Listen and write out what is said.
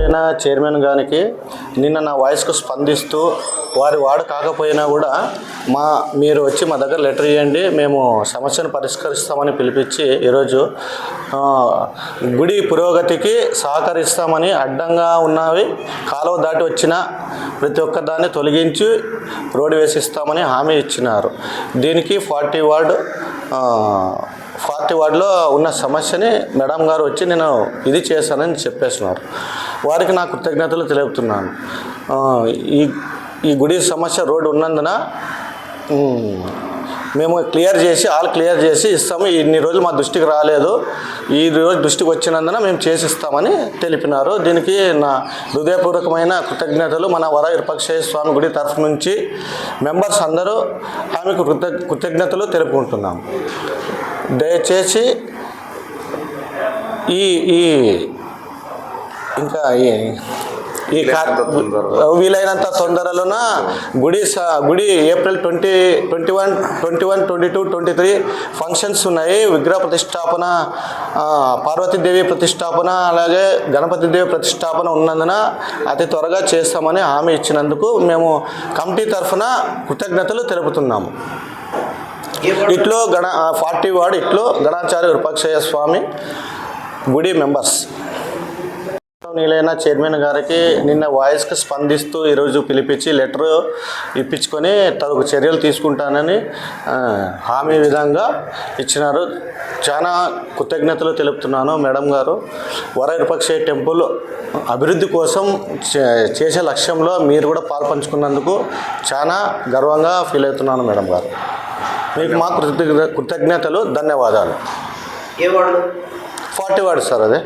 గౌరవనీయులైన చైర్మన్ గారికి నిన్న నా వాయిస్కు స్పందిస్తూ వారి వాడు కాకపోయినా కూడా మా మీరు వచ్చి మా దగ్గర లెటర్ ఇవ్వండి మేము సమస్యను పరిష్కరిస్తామని పిలిపించి ఈరోజు గుడి పురోగతికి సహకరిస్తామని అడ్డంగా ఉన్నవి కాలువ దాటి వచ్చిన ప్రతి ఒక్క దాన్ని తొలగించి రోడ్డు వేసిస్తామని హామీ ఇచ్చినారు. దీనికి ఫార్టీ వార్డు ఫార్టీ వార్డులో ఉన్న సమస్యని మేడం గారు వచ్చి నేను ఇది చేశానని చెప్పేస్తున్నారు. వారికి నా కృతజ్ఞతలు తెలుపుతున్నాను. ఈ ఈ గుడి సమస్య రోడ్డు ఉన్నందున మేము క్లియర్ చేసి ఆల్ క్లియర్ చేసి ఇస్తాము. ఇన్ని రోజులు మా దృష్టికి రాలేదు. ఈ రోజు దృష్టికి వచ్చినందున మేము చేసి ఇస్తామని తెలిపినారు. దీనికి నా హృదయపూర్వకమైన కృతజ్ఞతలు. మన వర విరపక్షయ్య స్వామి గుడి తరఫు నుంచి మెంబర్స్ అందరూ ఆమెకు కృత కృతజ్ఞతలు తెలుపుకుంటున్నాము. దయచేసి ఈ ఈ ఇంకా ఈ వీలైనంత తొందరలోన గుడి స- గుడి April twenty twenty one twenty one twenty two twenty three functions ఉన్నాయి. విగ్రహ ప్రతిష్టాపన పార్వతీదేవి ప్రతిష్టాపన అలాగే గణపతి దేవి ప్రతిష్టాపన ఉన్నందున అతి త్వరగా చేస్తామని హామీ ఇచ్చినందుకు మేము కమిటీ తరఫున కృతజ్ఞతలు తెలుపుతున్నాము. ఇట్లో గణ ఫార్టీ వార్డు ఇట్లో గణాచార్య విరూపాక్షయ్య స్వామి గుడి మెంబర్స్. నీలైన చైర్మన్ గారికి నిన్న వాయిస్కి స్పందిస్తూ ఈరోజు పిలిపించి లెటర్ ఇప్పించుకొని తగు చర్యలు తీసుకుంటానని హామీ విధంగా ఇచ్చినారు. చాలా కృతజ్ఞతలు తెలుపుతున్నాను మేడం గారు. వర టెంపుల్ అభివృద్ధి కోసం చే- చేసే లక్ష్యంలో మీరు కూడా పాల్పంచుకున్నందుకు చాలా గర్వంగా ఫీల్ అవుతున్నాను మేడం గారు. మీకు మా కృతజ్ఞ కృతజ్ఞతలు ధన్యవాదాలు. ఏ వార్డు? ఫార్టీ వార్డు సార్ అదే.